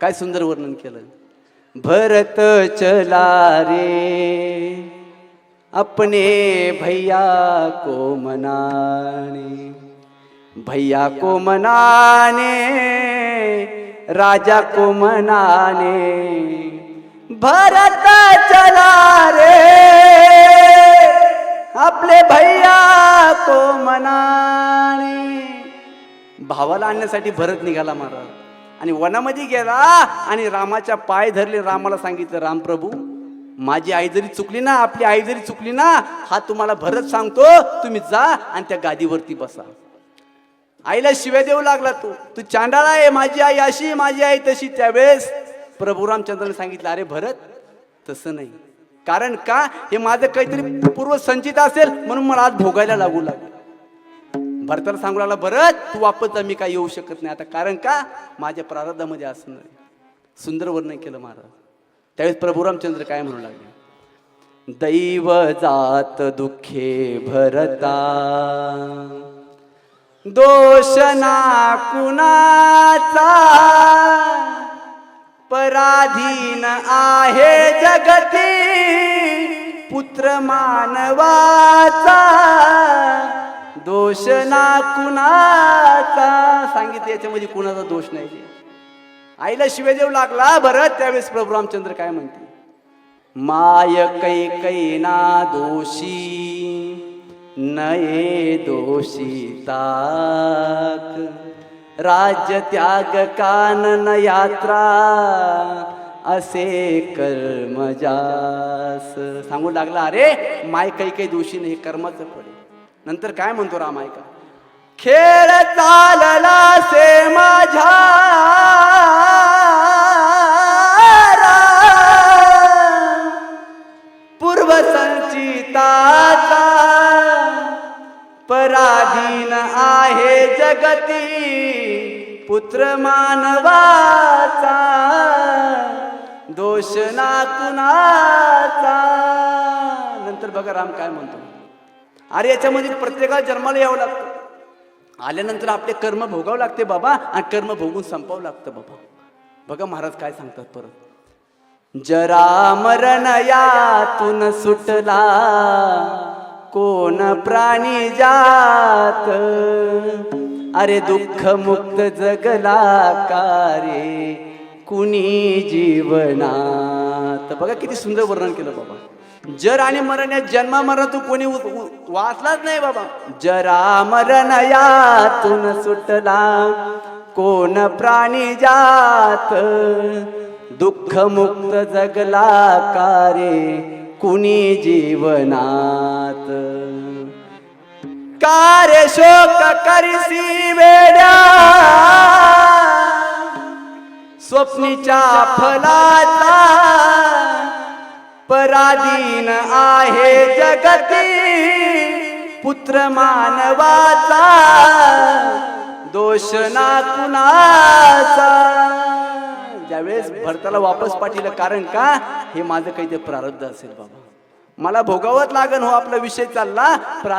काय सुंदर वर्णन केलं? भरत चला रे अपने भैया को मनाने भैया को मनाने राजा को मनाने भरत चला रे आपले भैया को मनाने। भावाला आणण्यासाठी भरत निघाला महाराज. आणि वनामध्ये गेला आणि रामाच्या पाय धरले. रामाला सांगितलं रामप्रभू माझी आई जरी चुकली ना आपली आई जरी चुकली ना हा तुम्हाला भरत सांगतो तुम्ही जा आणि त्या गादीवरती बसा. आईला शिव्या देऊ लागला तू. तू चांडाळा आहे माझी आई अशी माझी आई तशी. त्यावेळेस प्रभू रामचंद्राने सांगितलं अरे भरत तसं नाही. कारण का? हे माझं काहीतरी पूर्व संचित असेल म्हणून मला आज भोगायला लागू लागलं. भरताला सांगू लागला बरं तू वापस जा, मी काय येऊ शकत नाही. आता कारण का? माझ्या प्रारब्धामध्ये असं नाही. सुंदर वर्णन केलं महाराज. त्यावेळेस प्रभू रामचंद्र काय म्हणू लागले? दैव जात दुःखे भरता दोष ना कुणाचा पराधीन आहे जगती पुत्र मानवाचा दोष ना कुणाचा? सांगितलं याच्यामध्ये कुणाचा दोष नाही आईला शिवदेव लागला भरत त्यावेळेस प्रभू रामचंद्र काय म्हणते माय कै कैना दोषी नये दोषी ताक. राज्य त्याग कानन यात्रा असे कर्म जास. सांगू लागला अरे माय काही काही दोषी नाही कर्माचं पडे नंतर काय म्हणतो राम ऐका. खेळ चालला से माझ्या पूर्व संचिताचा पराधीन आहे जगती पुत्र मानवाचा दोष ना कुणाचा नंतर बघा राम काय म्हणतो. अरे याच्यामध्ये प्रत्येकाला जन्माला यावं लागतं. आल्यानंतर आपले कर्म भोगावं लागते बाबा आणि कर्म भोगून संपावं लागतं बाबा. बघा महाराज काय सांगतात परत. जरा मरण यातून सुटला कोण प्राणी जात? अरे दुःख मुक्त जगला कारे कुणी जीवनात? बघा किती सुंदर वर्णन केलं बाबा. जर आणि मरण या जन्मा तू कोणी उ- वाचलाच नाही बाबा. जरा मरण यातून सुटला. कोण प्राणी जात? दुःख मुक्त जगला कारे कुणी जीवनात? कार्य शोक करिसी वेड्या? स्वप्नीच्या फलाचा पराधीन आहे जगती. पुत्र मानवाचा दोष ना कुणाचा. ज्यावेळेस भरताला वापस पाठीलं कारण का? हे माझं काही ते प्रारब्ध असेल बाबा. मला भोगावंच लागन हो आपला विषय चालला. प्रा